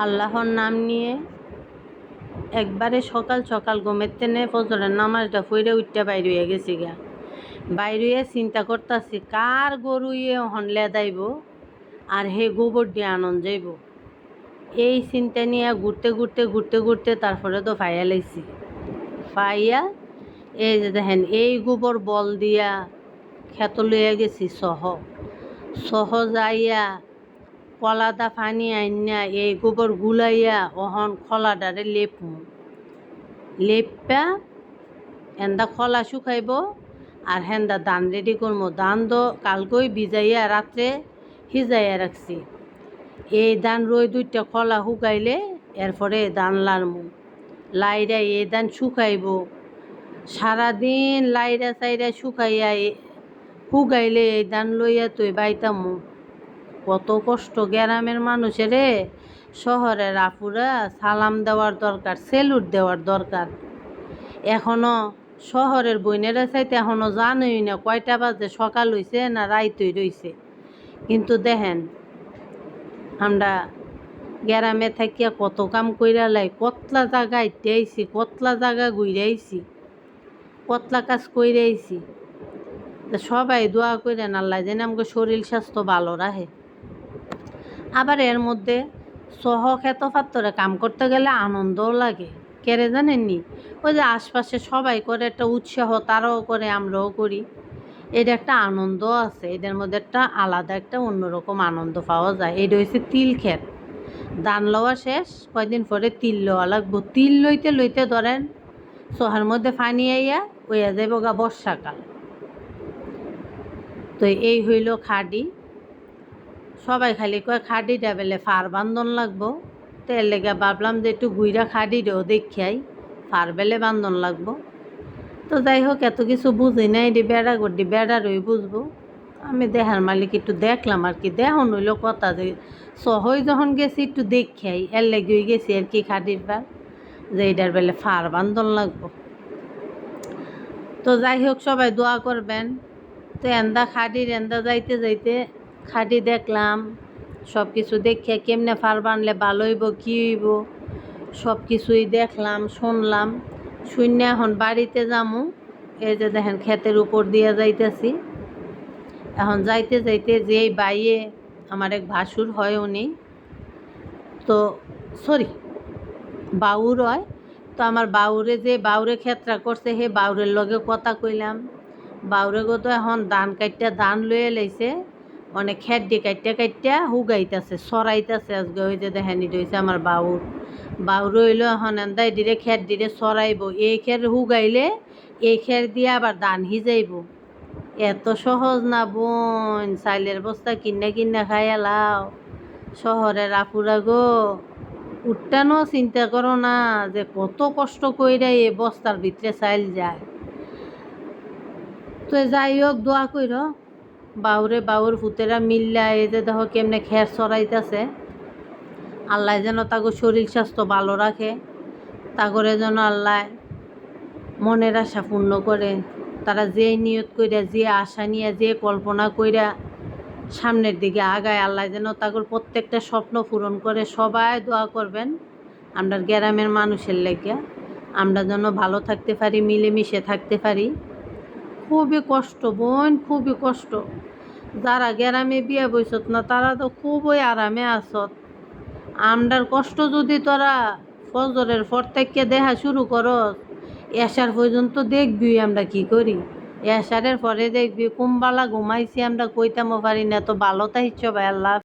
আল্লাহর নাম নিয়ে একবারে সকাল সকাল ঘুমের তেনে ফজরের নামাজটা ফইরে উঠতে বাইর হয়ে গেছি গা। বাইর হয়ে চিন্তা করতেছি, কার গরু ইয়ে হনলে দাইব আর হে গোবর দিয়ে আনন্দ যাইব? এই চিন্তা নিয়ে ঘুরতে ঘুরতে ঘুরতে ঘুরতে তারপরে তো ফাইয়া লাইছি। ফাইয়া এই যে দেখেন, এই গোবর বল দিয়া খেত লইয়া গেছি, সহ। সহ যাইয়া কলাদা ফানি আইনা এই গোবর গুলাইয়া অহন খলাডারে লেপমু লেপা, হেন্দা খলা শুকাইব আর হেন্দা দান রেডি করব দান তো কালকই ভিজাইয়া রাত্রে সিজাইয়া রাখছি এই ধান রই দুইটা খলা শুকাইলে এরপরে ধান লারমু লাইরা এই ধান শুকাইব। সারাদিন লাইরা চাইরা শুকাইয়া শুকাইলে এই ধান লইয়া তুই বাইতামু। কত কষ্ট গ্রামের মানুষেরে শহরের আপুরা সালাম দেওয়ার দরকার, সেলুট দেওয়ার দরকার। এখনও শহরের বইনেরা চাইতে এখনও জানোই না কয়টা বাজে, সকাল হইছে না রাইতই রইছে। কিন্তু দেখেন, আমরা গ্রামে থাকিয়া কত কাম কইরা লাই, কতলা জায়গা ইতে আইছি, কতলা জায়গা ঘুরাইছি কতলা কাজ কইরা আইছি। সবাই দোয়া কইরেন, আল্লাহ যেন আমাকে শরীর স্বাস্থ্য ভালো রাখে। আবার এর মধ্যে সহ খেত ফাত্তরে কাম করতে গেলে আনন্দও লাগে। কেড়ে জানেননি? ওই যে আশপাশে সবাই করে একটা উৎসাহ, তারাও করে, আমরাও করি। এটা একটা আনন্দ আছে, এদের মধ্যে একটা আলাদা একটা অন্যরকম আনন্দ পাওয়া যায়। এটা হচ্ছে তিল ক্ষেত ধান লওয়া শেষ, কয়দিন পরে তিল লওয়া লাগবো। তিল লইতে লইতে ধরেন সহার মধ্যে ফানি আইয়া ওইয়া যাইব গা বর্ষাকাল। তো এই হইল খাডি সবাই খালি কয় খাদি খাডিটা বেলে ফার বান্ধন লাগবো। তো এর লেগে ভাবলাম যে একটু গুইরা খাডিরেও দেখিয়াই ফার বেলে বান্ধন লাগবো। তো যাই হোক, এত কিছু বুঝি নাই, এটি বেড়া গড্ডি বেড়ারই বুঝব। আমি দেহার মালিক একটু দেখলাম আর কি, দেহন হইল কথা যে, সহই যখন গেছি একটু দেখাই এর লেগে গেছি আর কি খাডির বার যে এটার বেলে ফার বান্ধন লাগবো। তো যাই হোক, সবাই দোয়া করবেন। তো এন্দা খাডির এন্দা যাইতে যাইতে খাডি দেখলাম সব কিছু দেখে কেমনে ফার বানলে ভালো হইব, কী হইব? সব কিছুই দেখলাম, শুনলাম। শূন্য এখন বাড়িতে যামু। এই যে দেখেন ক্ষেতের উপর দিয়ে যাইতেছি। এখন যাইতে যাইতে যেই বাইয়ে আমার এক ভাসুর হয় উনি। তো সরি, বাউর হয়। তো আমার বাউরে যে বাউরে ক্ষেত্রা করছে হে বাউরের লগে কথা কইলাম। বাউরে গো তো এখন ধান কাইটটা ধান লয়ে লাইছে। অনেক খেত দিয়ে কাইটটা কাইটটা হুগাইতেছে, সরাইতেছে আজকে। ওই যে দেখেনি রয়েছে আমার বাউর। বাউর হইল এখন এন্দাই দিরে খেত দিরে সরাইব। এই খের হুগাইলে এই খের দিয়ে আবার ধান হিজাইব এত সহজ না বোন চাইলের বস্তা কিনে কিনে খাই এলাও শহরের আপুরা গো উঠটানো চিন্তা করো না যে কত কষ্ট কইরা এই বস্তার ভিতরে চাইল যায়। তো যাই হোক, দোয়া কইর। বাউরে বাউর ফুতেরা মিল্লা যে দেখো কেমনে খের চড়াইতেছে। আল্লাহ যেন তাগো শরীর স্বাস্থ্য ভালো রাখে, তাগরে যেন আল্লাহ মনের আশা পূর্ণ করে। তারা যে নিয়ত কইরা, যে আশা নিয়ে, যে কল্পনা কইরা সামনের দিকে আগায়, আল্লাহ যেন তাগর প্রত্যেকটা স্বপ্ন পূরণ করে। সবাই দোয়া করবেন আমরা গ্রামের মানুষের লেগে। আমরা যেন ভালো থাকতে পারি, মিলেমিশে থাকতে পারি। খুবই কষ্ট, বোন, খুবই কষ্ট। যারা গ্রামে বিয়ে বইছত না, তারা তো খুবই আরামে আসত। আমরার কষ্ট যদি তোরা ফজরের পর থেকে দেখা শুরু করস, এসার পর্যন্ত দেখবি আমরা কি করি। এসারের পরে দেখবি, কুম্বালা ঘুমাইছি আমরা, কইতামও পারি না, তো ভালো তাইছ ভাই, আল্লাহ